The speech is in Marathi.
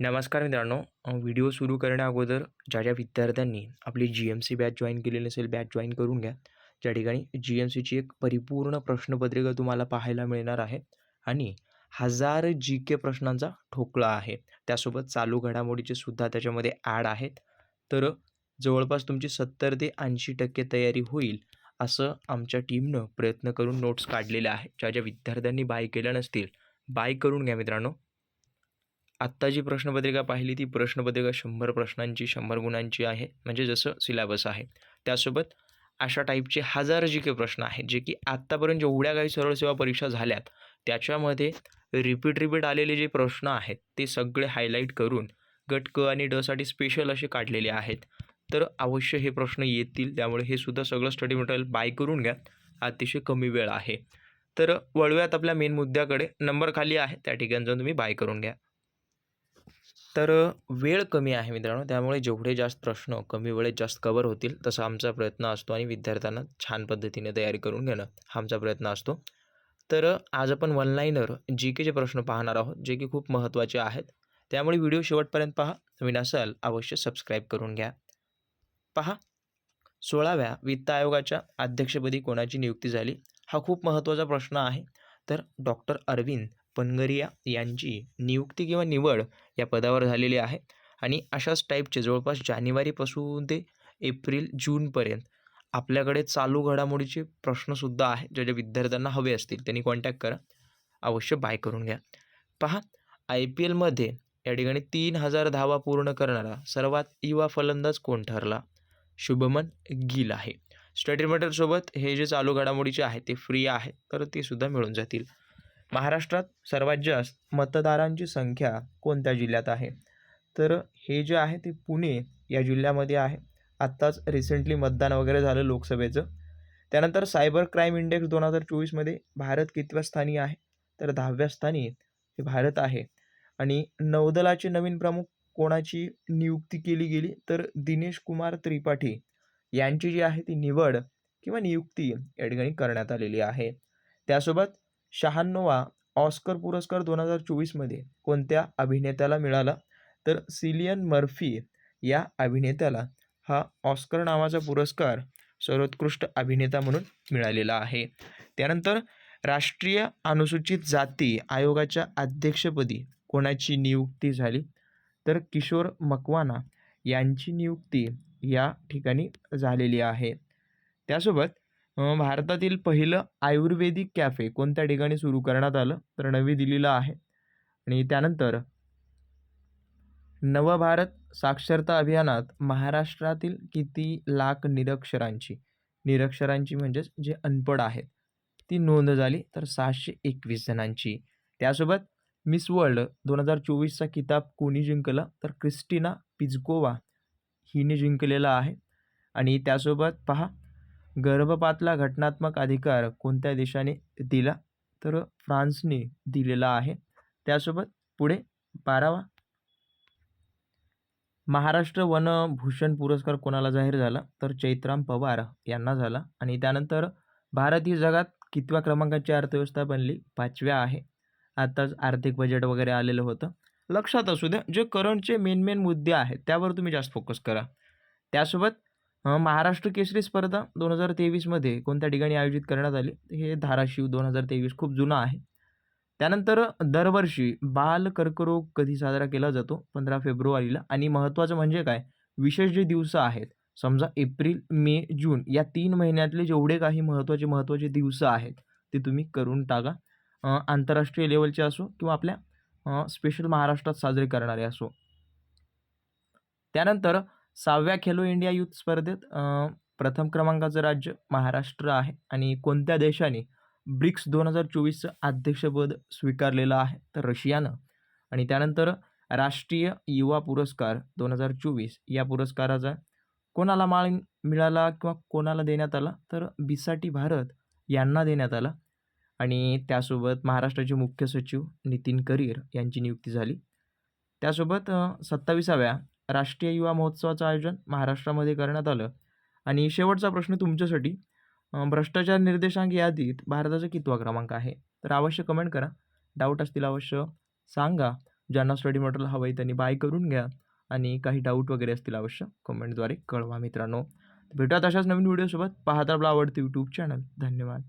नमस्कार मित्रांनो व्हिडिओ सुरू करण्या अगोदर ज्या ज्या विद्यार्थ्यांनी आपली G M C batch join केलेली असेल बॅच जॉईन करून घ्या. ज्या ठिकाणी जी एम सीची एक परिपूर्ण प्रश्नपत्रिका तुम्हाला पाहायला मिळणार आहे आणि हजार जी के प्रश्नांचा ठोकळा आहे. त्यासोबत चालू घडामोडीचे सुद्धा त्याच्यामध्ये ॲड आहेत. तर जवळपास तुमची सत्तर ते ऐंशी टक्के तयारी होईल असं आमच्या टीमनं प्रयत्न करून नोट्स काढलेल्या आहेत ज्या ज्या विद्यार्थ्यांनी बाय केल्या नसतील बाय करून घ्या मित्रांनो. आत्ता जी प्रश्नपत्रिका पाहिली ती प्रश्नपत्रिका शंभर प्रश्नांची शंभर गुणांची आहे. म्हणजे जसं सिलॅबस आहे. त्यासोबत अशा टाईपचे हजार जी काही प्रश्न आहेत जे की आत्तापर्यंत जेवढ्या काही सरळ सेवा परीक्षा झाल्यात त्याच्यामध्ये रिपीट रिपीट आलेले जे प्रश्न आहेत ते सगळे हायलाईट करून गट क आणि डसाठी स्पेशल असे काढलेले आहेत. तर अवश्य हे प्रश्न येतील त्यामुळे हे सुद्धा सगळं स्टडी मटेरियल बाय करून घ्या. अतिशय कमी वेळ आहे. तर वळव्यात आपल्या मेन मुद्द्याकडे. नंबर खाली आहे त्या ठिकाणी जाऊन तुम्ही बाय करून घ्या. तर वेळ कमी आहे मित्रांनो. त्यामुळे जेवढे जास्त प्रश्न कमी वेळेत जास्त कवर होतील तसा आमचा प्रयत्न असतो आणि विद्यार्थ्यांना छान पद्धतीने तयारी करून घेणं हा आमचा प्रयत्न असतो. तर आज आपण वनलाईनर जी केचे प्रश्न पाहणार आहोत जे की खूप महत्त्वाचे आहेत. त्यामुळे व्हिडिओ शेवटपर्यंत पहा. नवीन असाल अवश्य सबस्क्राईब करून घ्या. पहा. सोळाव्या वित्त आयोगाच्या अध्यक्षपदी कोणाची नियुक्ती झाली? हा खूप महत्त्वाचा प्रश्न आहे. तर डॉक्टर अरविंद पनगरिया यांची नियुक्ती किंवा निवड या पदावर झालेली आहे. आणि अशाच टाईपचे जवळपास जानेवारीपासून ते एप्रिल जूनपर्यंत आपल्याकडे चालू घडामोडीचे प्रश्नसुद्धा आहे ज्या ज्या विद्यार्थ्यांना हवे असतील त्यांनी कॉन्टॅक्ट करा. अवश्य बाय करून घ्या. पहा आय पी एलमध्ये या ठिकाणी तीन हजार धावा पूर्ण करणारा सर्वात युवा फलंदाज कोण ठरला? शुभमन गिल आहे. स्टडी मटेरियलसोबत हे जे चालू घडामोडीचे आहे ते फ्री आहे तर ते सुद्धा मिळून जातील. महाराष्ट्रात सर्वात जास्त मतदारांची संख्या कोणत्या जिल्ह्यात आहे? तर हे जे आहे ते पुणे या जिल्ह्यामध्ये आहे. आत्ताच रिसेंटली मतदान वगैरे झालं लोकसभेचं. त्यानंतर सायबर क्राईम इंडेक्स दोन हजार चोवीसमध्ये भारत कितव्या स्थानी आहे? तर दहाव्या स्थानी हे भारत आहे. आणि नौदलाचे नवीन प्रमुख कोणाची नियुक्ती केली गेली? तर दिनेश कुमार त्रिपाठी यांची जी आहे ती निवड किंवा नियुक्ती या ठिकाणी करण्यात आलेली आहे. त्यासोबत शहाण्णवा ऑस्कर पुरस्कार दोन हजार चोवीसमध्ये कोणत्या अभिनेत्याला मिळाला? तर सिलियन मर्फी या अभिनेत्याला हा ऑस्कर नावाचा पुरस्कार सर्वोत्कृष्ट अभिनेता म्हणून मिळालेला आहे. त्यानंतर राष्ट्रीय अनुसूचित जाती आयोगाच्या अध्यक्षपदी कोणाची नियुक्ती झाली? तर किशोर मकवाना यांची नियुक्ती या ठिकाणी झालेली आहे. त्यासोबत भारतातील पहिलं आयुर्वेदिक कॅफे कोणत्या ठिकाणी सुरू करण्यात आलं? तर नवी दिल्लीला आहे. आणि त्यानंतर नवभारत साक्षरता अभियानात महाराष्ट्रातील किती लाख निरक्षरांची निरक्षरांची म्हणजेच जे अनपड आहेत ती नोंद झाली तर सहाशे एकवीस जणांची. त्यासोबत मिस वर्ल्ड दोन हजार चोवीसचा किताब कोणी जिंकला? तर क्रिस्टिना पिझकोवा हिने जिंकलेला आहे. आणि त्यासोबत पहा गर्भपातला घटनात्मक अधिकार कोणत्या देशाने दिला तर फ्रान्सने दिलेला आहे? त्यासोबत पुढे बारावा. महाराष्ट्र वनभूषण पुरस्कार कोणाला जाहीर झाला? तर चैत्राम पवार यांना झाला. आणि त्यानंतर भारत ही जगात कितव्या क्रमांकाची अर्थव्यवस्था बनली? पाचव्या आहे. आत्ताच आर्थिक बजेट वगैरे आलेलं होतं. लक्षात असू द्या जे करंटचे मेन मेन मुद्दे आहेत त्यावर तुम्ही जास्त फोकस करा. त्यासोबत महाराष्ट्र केसरी स्पर्धा दोन हजार तेवीसमध्ये कोणत्या ठिकाणी आयोजित करण्यात आली? हे धाराशिव दोन हजार तेवीस खूप जुनं आहे. त्यानंतर दरवर्षी बाल कर्करोग कधी साजरा केला जातो? पंधरा फेब्रुवारीला. आणि महत्त्वाचं म्हणजे काय? विशेष जे दिवस आहेत समजा एप्रिल मे जून या तीन महिन्यातले जेवढे काही महत्त्वाचे महत्त्वाचे दिवस आहेत ते तुम्ही करून टाका. आंतरराष्ट्रीय लेवलचे असो किंवा आपल्या स्पेशल महाराष्ट्रात साजरे करणारे असो. त्यानंतर सहाव्या खेलो इंडिया युथ स्पर्धेत प्रथम क्रमांकाचं राज्य महाराष्ट्र आहे आणि कोणत्या देशाने ब्रिक्स दोन हजार चोवीसचं अध्यक्षपद स्वीकारलेलं आहे? तर रशियानं. आणि त्यानंतर राष्ट्रीय युवा पुरस्कार दोन हजार चोवीस या पुरस्काराचा कोणाला माळ मिळाला किंवा कोणाला देण्यात आला? तर बिसाटी भारत यांना देण्यात आला. आणि त्यासोबत महाराष्ट्राचे मुख्य सचिव नितीन करीर यांची नियुक्ती झाली. त्यासोबत सत्ताविसाव्या राष्ट्रीय युवा महोत्सवाचं आयोजन महाराष्ट्रामध्ये करण्यात आलं. आणि शेवटचा प्रश्न तुमच्यासाठी भ्रष्टाचार निर्देशांक यादीत भारताचा कितवा क्रमांक आहे? तर अवश्य कमेंट करा. डाऊट असतील अवश्य सांगा. ज्यांना स्टडी मटेरियल हवं आहे त्यांनी बाय करून घ्या. आणि काही डाऊट वगैरे असतील अवश्य कमेंटद्वारे कळवा मित्रांनो. भेटूयात अशाच नवीन व्हिडिओसोबत पाहता आपला आवडतं यूट्यूब चॅनल धन्यवाद.